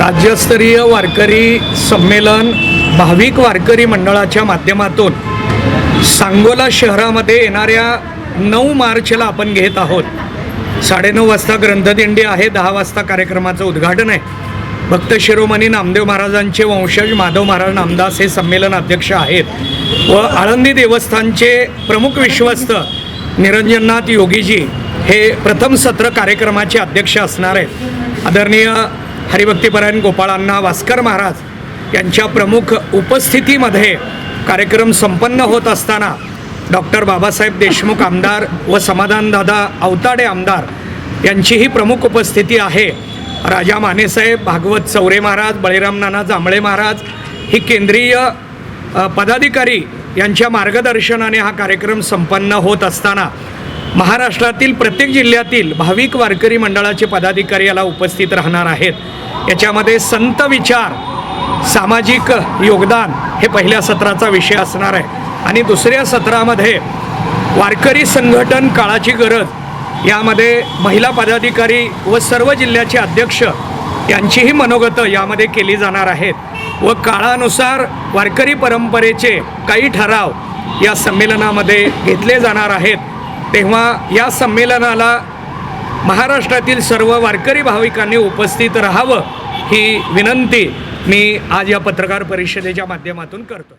राज्यस्तरीय वारकरी संमेलन भाविक वारकरी मंडळाच्या माध्यमातून सांगोला शहरामध्ये येणाऱ्या नऊ मार्चला आपण घेत आहोत. साडेनऊ वाजता ग्रंथदिंडी आहे दहा वाजता कार्यक्रमाचं उद्घाटन आहे. भक्त शिरोमणी नामदेव महाराजांचे वंशज माधव महाराज नामदास हे संमेलन अध्यक्ष आहेत. व आळंदी देवस्थानचे प्रमुख विश्वस्त निरंजननाथ योगीजी हे प्रथम सत्र कार्यक्रमाचे अध्यक्ष असणार आहेत. आदरणीय हरिभक्तीपरायण गोपाळांना वास्कर महाराज यांच्या प्रमुख उपस्थितीमध्ये कार्यक्रम संपन्न होत असताना डॉक्टर बाबासाहेब देशमुख आमदार व समाधानदादा अवताडे आमदार यांचीही प्रमुख उपस्थिती आहे. राजा मानेसाहेब भागवत चौरे महाराज बळीराम नाना जांभळे महाराज ही केंद्रीय पदाधिकारी यांच्या मार्गदर्शनाने हा कार्यक्रम संपन्न होत असताना महाराष्ट्रातील प्रत्येक जिल्ह्यातील भाविक वारकरी मंडळाचे पदाधिकारी याला उपस्थित राहणार आहेत. याच्यामध्ये संत विचार सामाजिक योगदान हे पहिल्या सत्राचा विषय असणार आहे. आणि दुसऱ्या सत्रामध्ये वारकरी संघटन काळाची गरज यामध्ये महिला पदाधिकारी व सर्व जिल्ह्याचे अध्यक्ष यांचीही मनोगतं यामध्ये केली जाणार आहेत व काळानुसार वारकरी परंपरेचे काही ठराव या संमेलनामध्ये घेतले जाणार आहेत. तेव्हा या संमेलनाला महाराष्ट्रातील सर्व वारकरी भाविकांनी उपस्थित राहावं ही विनंती मी आज या पत्रकार परिषदेच्या माध्यमातून करतो.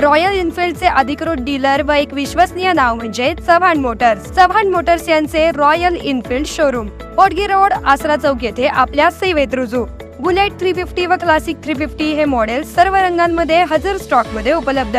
रॉयल एनफिल्डचे अधिकृत डीलर व एक विश्वसनीय नाव म्हणजे चव्हाण मोटर्स. चव्हाण मोटर्स यांचे रॉयल इनफिल्ड शोरूम. पोटगी रोड आसरा चौक येथे आपल्या सेवेत रुजू. बुलेट थ्री फिफ्टी व क्लासिक थ्री फिफ्टी हे मॉडेल सर्व रंगांमध्ये हजर स्टॉकमध्ये उपलब्ध.